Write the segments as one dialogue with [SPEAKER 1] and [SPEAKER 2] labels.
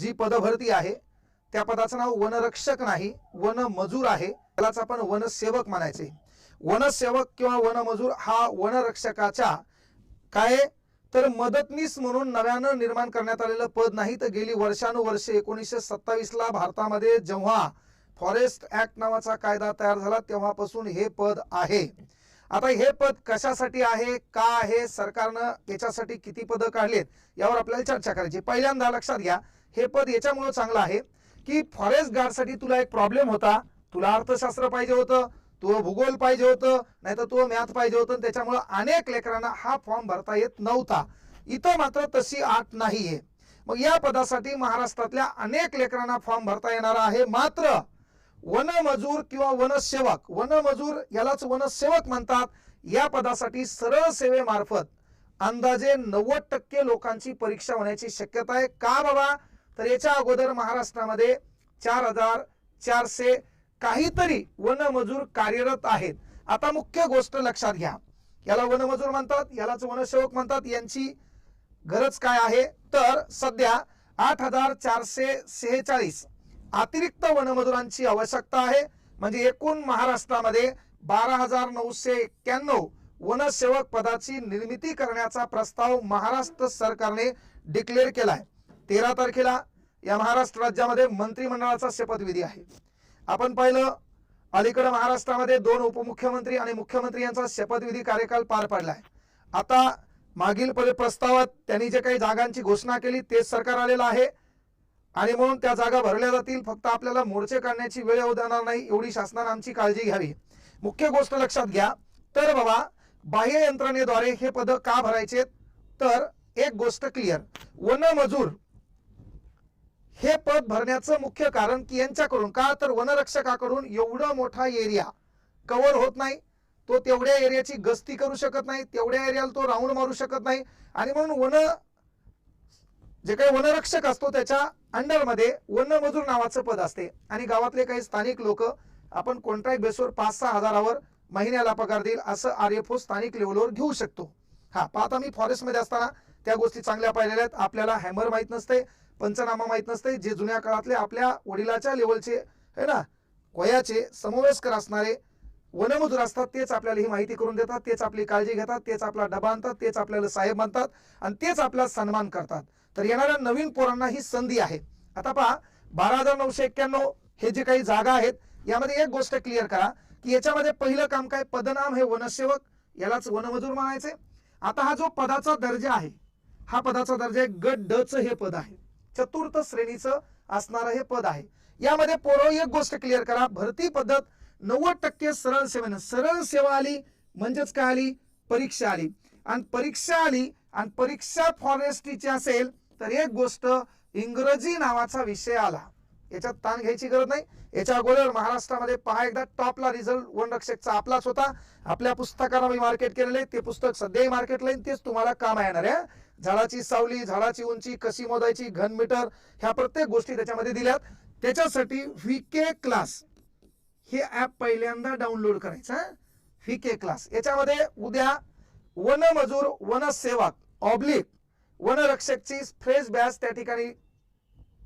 [SPEAKER 1] जी पदभरती आहे त्या पदाचं नाव वनरक्षक नाही वन मजूर आहे. त्यालाच आपण वनसेवक म्हणायचे. वनसेवक किंवा वनमजूर हा वनरक्षकाच्या काय? तर मदतनीस म्हणून नव्यानं निर्माण करण्यात आलेलं पद नाही. तर गेली वर्षानुवर्षे एकोणीसशे सत्तावीसला भारतामध्ये जेव्हा फॉरेस्ट ऍक्ट नावाचा कायदा तयार झाला तेव्हापासून हे पद आहे. आता हे पद कशासाठी आहे का आहे सरकारनं याच्यासाठी किती पदं काढलीत यावर आपल्याला चर्चा करायची. पहिल्यांदा लक्षात घ्या हे पद याच्यामुळे चांगलं आहे की फॉरेस्ट गार्डसाठी तुला एक प्रॉब्लेम होता. तुला अर्थशास्त्र पाहिजे होतं तुला भूगोल पाहिजे होतं नाही तर तो मॅथ पाहिजे होतं त्याच्यामुळं अनेक लेकरांना हा फॉर्म भरता येत नव्हता. इथं मात्र तशी आठ नाहीये. मग या पदासाठी महाराष्ट्रातल्या अनेक लेकरांना फॉर्म भरता येणार आहे. मात्र वनमजूर किंवा वनसेवक वनमजूर यालाच वनसेवक म्हणतात. या पदासाठी सरळ सेवेमार्फत अंदाजे नव्वद टक्के लोकांची परीक्षा होण्याची शक्यता आहे. का बाबा? तर याच्या अगोदर महाराष्ट्रामध्ये चार हजार चारशे काहीतरी वनमजूर कार्यरत आहेत. आता मुख्य गोष्ट लक्षात घ्या. याला वनमजूर म्हणतात यालाच वनसेवक म्हणतात यांची गरज काय आहे? तर सध्या आठ हजार चारशे सेहेचाळीस अतिरिक्त वनमजुरांची आवश्यकता आहे. म्हणजे एकूण महाराष्ट्रामध्ये बारा हजार नऊशे एक्क्याण्णव वनसेवक पदाची निर्मिती करण्याचा प्रस्ताव महाराष्ट्र सरकारने डिक्लेअर केला आहे तेरा तारखेला या महाराष्ट्र राज्यामध्ये मंत्रिमंडळाचा शपथविधी आहे. आपण पाहिलं अलीकडे महाराष्ट्रामध्ये दोन उपमुख्यमंत्री आणि मुख्यमंत्री यांचा शपथविधी कार्यकाल पार पडला आहे आता मागील प्रस्तावात त्यांनी जे काही जागांची घोषणा केली तेच सरकार आलेलं आहे. आणि म्हणून त्या जागा भरल्या जातील फक्त आपल्याला मोर्चे काढण्याची वेळ येऊ देणार नाही एवढी शासनानं आमची काळजी घ्यावी. मुख्य गोष्ट लक्षात घ्या तर बाबा बाह्य यंत्रणेद्वारे हे पद का भरायचे तर एक गोष्ट क्लिअर वनमजूर हे पद भरण्याचं मुख्य कारण की यांच्याकडून का तर वनरक्षकाकडून एवढं मोठा एरिया कव्हर होत नाही तो तेवढ्या एरियाची गस्ती करू शकत नाही तेवढ्या एरियाला तो राऊंड मारू शकत नाही. आणि म्हणून वन जे काही वनरक्षक असतो त्याच्या अंडरमध्ये वनमजूर नावाचं पद असते. आणि गावातले काही स्थानिक लोक आपण कॉन्ट्रॅक्ट बेसवर पाच सहा हजारावर महिन्याला पगार देईल असं आर एफ ओ स्थानिक लेवलवर घेऊ शकतो. हा पाहता मी फॉरेस्टमध्ये असताना त्या गोष्टी चांगल्या पाहिलेल्या आहेत. आपल्याला हॅमर माहीत नसते पंचनामा माहीत नसते. जे जुन्या काळातले आपल्या वडिलाच्या लेवलचे है ना वयाचे समवयस्कर असणारे वनमजूर असतात तेच आपल्याला ही माहिती करून देतात तेच आपली काळजी घेतात तेच आपला डबा आणतात तेच आपल्याला साहेब म्हणतात आणि तेच आपला सन्मान करतात. तर येणाऱ्या नवीन पोरांना ही संधी आहे. आता पहा बारा हजार नऊशे एक्क्याण्णव हे जे काही जागा आहेत यामध्ये एक गोष्ट क्लिअर करा की याच्यामध्ये पहिलं काम काय? पदनाम हे वनसेवक यालाच वनमजूर म्हणायचे. आता हा जो पदाचा दर्जा आहे हा पदाचा दर्जा आहे. गट ड च हे पद आहे. चतुर्थ श्रेणीचं असणारं हे पद आहे. यामध्ये पोरं एक गोष्ट क्लिअर करा. भरती पद्धत नव्वद टक्के सरळ सेवेनं. सरळ सेवा आली म्हणजेच काय आली? परीक्षा आली. आणि परीक्षा आली आणि परीक्षा फॉरेस्ट्रीची असेल तर एक गोष्ट इंग्रजी नावाचा विषय आला. याच्यात ताण घ्यायची गरज नाही. याच्या अगोदर महाराष्ट्रामध्ये पहा एकदा टॉपला रिझल्ट वनरक्षकचा आपलाच होता. आपल्या पुस्तकाला मी मार्केट केलेले ते पुस्तक सध्याही मार्केटला येईल तेच तुम्हाला काम येणार आहे झाडाची सावली झाडाची उंची कशी मोजायची घन मीटर ह्या प्रत्येक गोष्टी त्याच्यामध्ये दिल्यात. त्याच्यासाठी व्ही के क्लास हे ऍप पहिल्यांदा डाउनलोड करायचं व्हीके क्लास याच्यामध्ये उद्या वनमजूर वनसेवक ऑब्लिक वनरक्षकची फ्रेश बॅच त्या ठिकाणी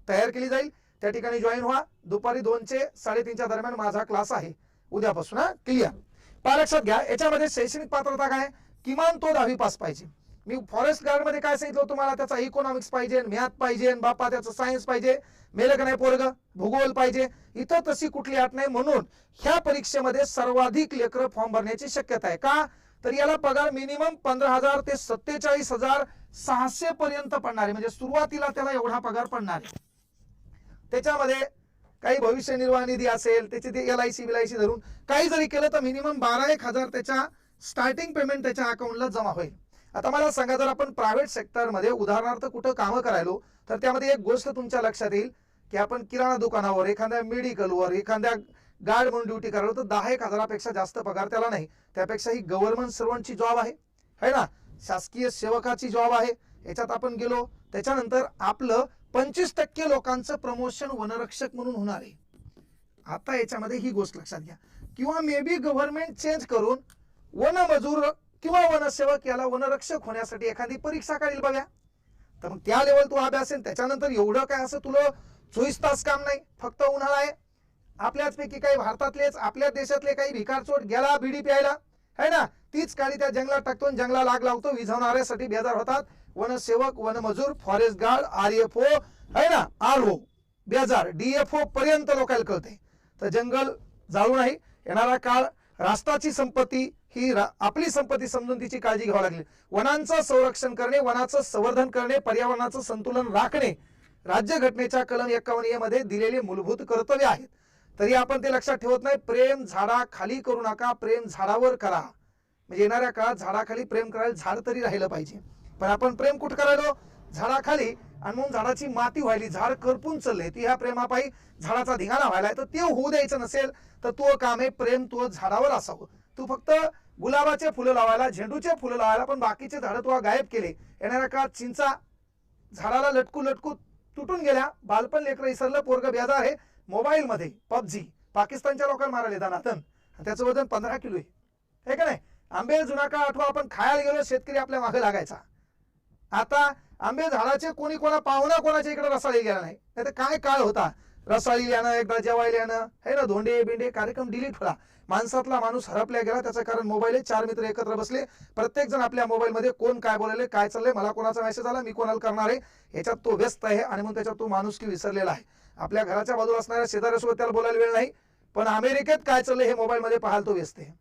[SPEAKER 1] तयार केली जाईल. त्या ठिकाणी जॉईन व्हा. दुपारी दोनचे साडेतीनच्या दरम्यान माझा क्लास आहे. उद्यापासून क्लिअर पहा लक्षात घ्या याच्यामध्ये शैक्षणिक पात्रता काय किमान तो दहावी पास पाहिजे. मी फॉरेस्ट गार्डमध्ये काय सांगितलं तुम्हाला? त्याचा इकॉनॉमिक्स पाहिजे मॅथ पाहिजे बापा त्याचं सायन्स पाहिजे. मेलं का नाही पोरग? भूगोल पाहिजे. इथं तशी कुठली अट नाही. म्हणून ह्या परीक्षेमध्ये सर्वाधिक लेकर फॉर्म भरण्याची शक्यता आहे. का? तर याला पगार मिनिमम पंधरा हजार ते सत्तेचाळीस हजार सहाशे पर्यंत पडणार आहे. म्हणजे सुरुवातीला त्याला एवढा पगार पडणार आहे. त्याच्यामध्ये काही भविष्य निर्वाह निधी असेल त्याचे ते L I C bill C धरून काही जरी केलं तर मिनिमम बारा एक हजार त्याच्या स्टार्टिंग पेमेंट त्याच्या अकाउंटला जमा होईल. आता मला सांगा जर आपण प्रायव्हेट सेक्टरमध्ये उदाहरणार्थ कुठं कामं करायलो तर त्यामध्ये एक गोष्ट तुमच्या लक्षात येईल की आपण किराणा दुकानावर एखाद्या मेडिकलवर एखाद्या गार्ड म्हणून ड्युटी करायला तर दहा एक हजारापेक्षा जास्त पगार त्याला नाही. त्यापेक्षा ही गव्हर्नमेंट सर्वंटची जॉब आहे. है ना? शासकीय सेवकाची जॉब आहे. याच्यात आपण गेलो त्याच्यानंतर आपलं पंचवीस टक्के लोकांचं प्रमोशन वनरक्षक म्हणून होणार आहे. आता याच्यामध्ये ही गोष्ट लक्षात घ्या. किंवा मे बी गव्हर्नमेंट चेंज करून वनमजूर किंवा वनसेवक याला वनरक्षक होण्यासाठी एखादी परीक्षा काढील बघा. तर मग त्या लेवल तू अभ्यास आहे त्याच्यानंतर एवढं काय असं तुला चोवीस तास काम नाही फक्त उन्हाळा आहे. आपल्याच पैकी काही भारतातलेच आपल्या देशातले काही भिकारचोट गेला भिडी प्यायला. है ना? तीच काळी त्या जंगलात टाकतो जंगला लाग लावतो विझवणाऱ्यासाठी बेजार होतात. वनसेवक वनमजूर forest guard R F O आहे ना? आर ओ बेजार डीएफओ पर्यंत लोकांना कळते तर जंगल जाळू नाही येणारा काळ राष्ट्राची संपत्ती ही रा- आपली संपत्ती समजून तिची काळजी घ्यावी लागली. वनांचं संरक्षण करणे वनाचं संवर्धन करणे पर्यावरणाचं संतुलन राखणे राज्यघटनेच्या कलम एकावन्नमध्ये दिलेले मूलभूत कर्तव्य आहेत. तरी आपण ते लक्षात ठेवत नाही. प्रेम झाडा खाली करू नका प्रेम झाडावर करा. म्हणजे येणाऱ्या काळात झाडाखाली प्रेम करायला झाड तरी राहिलं पाहिजे. पण आपण प्रेम कुठं करायलो? झाडाखाली. आणि मग झाडाची माती व्हायली. झाड करपून चालले. ती ह्या प्रेमापायी झाडाचा धिंगाणा व्हायलाय. तर ते होऊ द्यायचं नसेल तर तो काम आहे प्रेम तो झाडावर असावं. तू फक्त गुलाबाचे फुलं लावायला झेंडूचे फुलं लावायला पण बाकीचे झाडं तुला गायब केले. येणाऱ्या काळात चिंचा झाडाला लटकू लटकू तुटून गेल्या. बालपण लेकरं इसरलं पोरग बेजार आहे. मोबाईलमध्ये पबजी. पाकिस्तानच्या लोकांना मारायला दानातन त्याचं वजन पंधरा किलो आहे. का नाही? आंबे जुना काळ आठवा आपण खायला गेलो शेतकरी आपल्या मागे लागायचा. आता आंबे झाडाचे कोणी कोणा पाहुणा कोणाच्या इकडे रसाळी गेला नाही. नाही तर काय काळ होता? रसाळी यानं एकदा जेवायला यानं हे ना धोंडे बिंडे कार्यक्रम डिलीट होला माणसातला माणूस हरपल्या गेला त्याचं कारण मोबाईल आहे चार मित्र एकत्र बसले. प्रत्येक जण आपल्या मोबाईल मध्ये कोण काय बोलायले काय चाललंय मला कोणाचा मेसेज आला मी कोणाला करणार आहे? याच्यात तो व्यस्त आहे आणि मग त्याच्यात तो माणूस की विसरलेला आहे. आपल्या घराच्या बाजूला असणाऱ्या शेजाऱ्यासोबत त्याला बोलायला वेळ नाही. पण अमेरिकेत काय चाललंय हे मोबाईल मध्ये पाहायला तो व्यस्त आहे.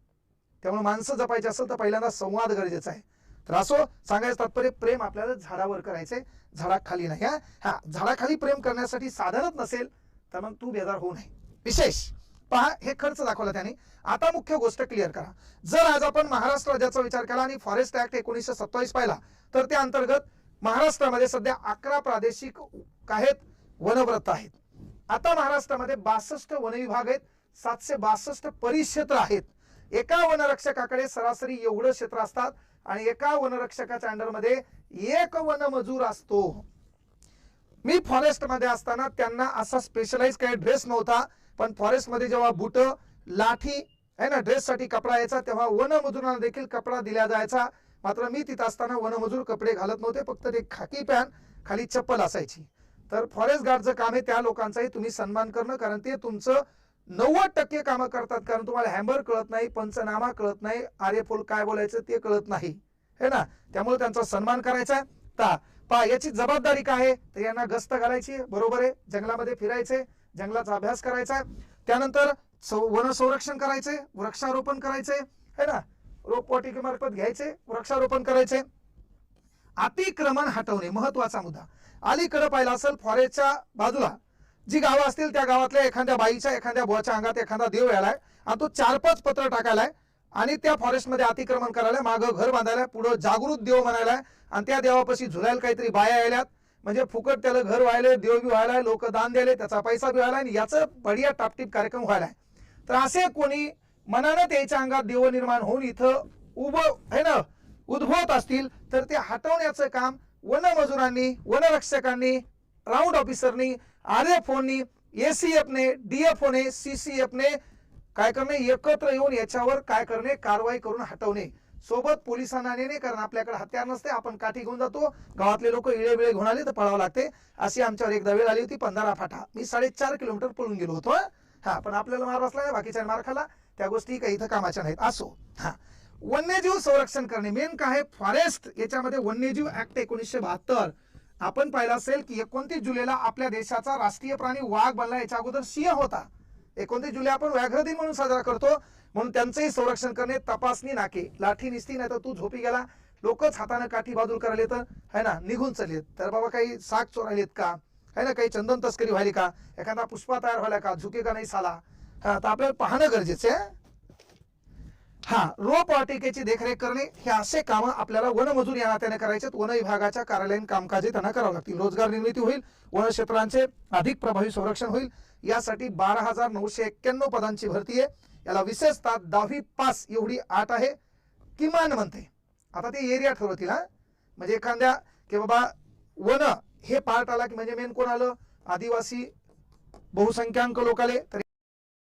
[SPEAKER 1] त्यामुळे माणसं जपायची असेल तर पहिल्यांदा संवाद गरजेचा आहे. तर असो सांगायचं तात्पर्य प्रेम आपल्याला झाडावर करायचे झाडाखाली नाही हा? हा झाडाखाली प्रेम करण्यासाठी साधनच नसेल तर मग तू बेजार होऊ नये. विशेष. पहा हे खर्च दाखवला त्याने. आता मुख्य गोष्ट क्लिअर करा. जर आज आपण महाराष्ट्र राज्याचा विचार केला आणि फॉरेस्ट ऍक्ट एकोणीसशे सत्तावीस पाहिला तर त्या अंतर्गत महाराष्ट्रामध्ये सध्या अकरा प्रादेशिक आहेत वनव्रत आहेत. आता महाराष्ट्रामध्ये बासष्ट वनविभाग आहेत सातशे बासष्ट परिक्षेत्र आहेत. एका वनरक्षकाकडे सरासरी एवढं क्षेत्र असतात आणि एका वनरक्षकाच्या अंडरमध्ये एक वनमजूर असतो. मी फॉरेस्टमध्ये असताना त्यांना असा स्पेशलाइज काही ड्रेस नव्हता पण फॉरेस्टमध्ये जेव्हा बुट लाठी आहे ना ड्रेस साठी कपडा यायचा तेव्हा वनमजुरांना देखील कपडा दिला जायचा. मात्र मी तिथं असताना वनमजूर कपडे घालत नव्हते फक्त ते खाकी पॅन खाली चप्पल असायची. तर फॉरेस्ट गार्डचं काम आहे त्या लोकांचाही तुम्ही सन्मान करणं कारण ते तुमचं नव्वद टक्के कामं करतात कारण तुम्हाला हॅम्बर कळत नाही पंचनामा कळत नाही आर्यफोल काय बोलायचं ते कळत नाही. है ना? त्यामुळे त्यांचा सन्मान करायचा ता पा याची जबाबदारी काय आहे? तर यांना गस्त घालायची बरोबर आहे? जंगलामध्ये फिरायचे जंगलाचा अभ्यास करायचा त्यानंतर वन संरक्षण करायचे वृक्षारोपण करायचे है ना? रोपवाटिकेमार्फत घ्यायचे वृक्षारोपण करायचे अतिक्रमण हटवणे महत्त्वाचा मुद्दा. अलीकडे पाहिला असेल फॉरेस्टच्या बाजूला जी गावं असतील त्या गावातल्या एखाद्या बाईच्या एखाद्या बुवाच्या अंगात एखादा देव यालाय आणि तो चार पाच पत्र टाकायलाय आणि त्या फॉरेस्टमध्ये अतिक्रमण करायला मागं घर बांधायला पुढं जागृत देव म्हणायला आणि त्या देवापाशी झुलायला काहीतरी बाया यायल्यात. म्हणजे फुकट त्याला घर व्हायले देव बी व्हायलाय लोक दान द्यायले त्याचा पैसा बी व्हायला आणि याचं बढिया टापटीप कार्यक्रम व्हायलाय. तर असे कोणी मनानं त्याच्या अंगात देव निर्माण होऊन इथं उभं आहे ना उद्भवत असतील तर ते हटवण्याचं काम वनमजुरांनी वनरक्षकांनी राऊंड ऑफिसरनी आर एफ एसीएफने डीएफओने सीसीएफने काय करणे? एकत्र येऊन याच्यावर काय करणे? कारवाई करून हटवणे. सोबत पोलिसांना नेणे कारण आपल्याकडे हत्यार नसते. आपण काठी घेऊन जातो. गावातले लोक इळेबिळे घेऊन आले तर पळावं लागते. अशी आमच्यावर एकदा वेळ आली होती पंधरा फाटा. मी साडेचार किलोमीटर पळून गेलो होतो हा. पण आपल्याला मार बसला नाही बाकीच्या मार खाला त्या गोष्टी काही इथं कामाच्या नाहीत. असो हा. वन्यजीव संरक्षण करणे. मेन काय आहे? फॉरेस्ट. याच्यामध्ये वन्यजीव ऍक्ट एकोणीसशे बहात्तर. आपण पाहिलं असेल की एकोणतीस जुलैला आपल्या देशाचा राष्ट्रीय प्राणी वाघ बनला याच्या अगोदर सिंह होता. एकोणतीस जुलै आपण व्याघ्र दिन म्हणून साजरा करतो. म्हणून त्यांचंही संरक्षण करणे तपासणी नाके. लाठी निसती नाही तर तू झोपी गेला. लोकच हाताने काठी बाजूला करायले तर है ना? निघून चाललेत. तर बाबा काही साग चोरायलेत का? है ना? काही चंदन तस्करी व्हायली का? एखादा पुष्पा तयार व्हायला का? झुके का नाही साला? हा तर आपल्याला पाहणं गरजेचं आहे हा रोप वाटिकेची देखरेख करणे हे असे कामं आपल्याला वनमजूर या नात्याने करायचे वन विभागाच्या कार्यालयीन कामकाजे त्यांना करावं लागतील. रोजगार निर्मिती होईल वन क्षेत्रांचे अधिक प्रभावी संरक्षण होईल. यासाठी बारा हजार नऊशे एक्क्याण्णव पदांची भरती आहे. याला विशेषतः दहावी पास एवढी आठ आहे. किमान म्हणते. आता ते एरिया ठरवतील हा. म्हणजे एखाद्या की बाबा वन हे पार्ट आला की म्हणजे मेन कोण आलं? आदिवासी बहुसंख्याक लोक आले तर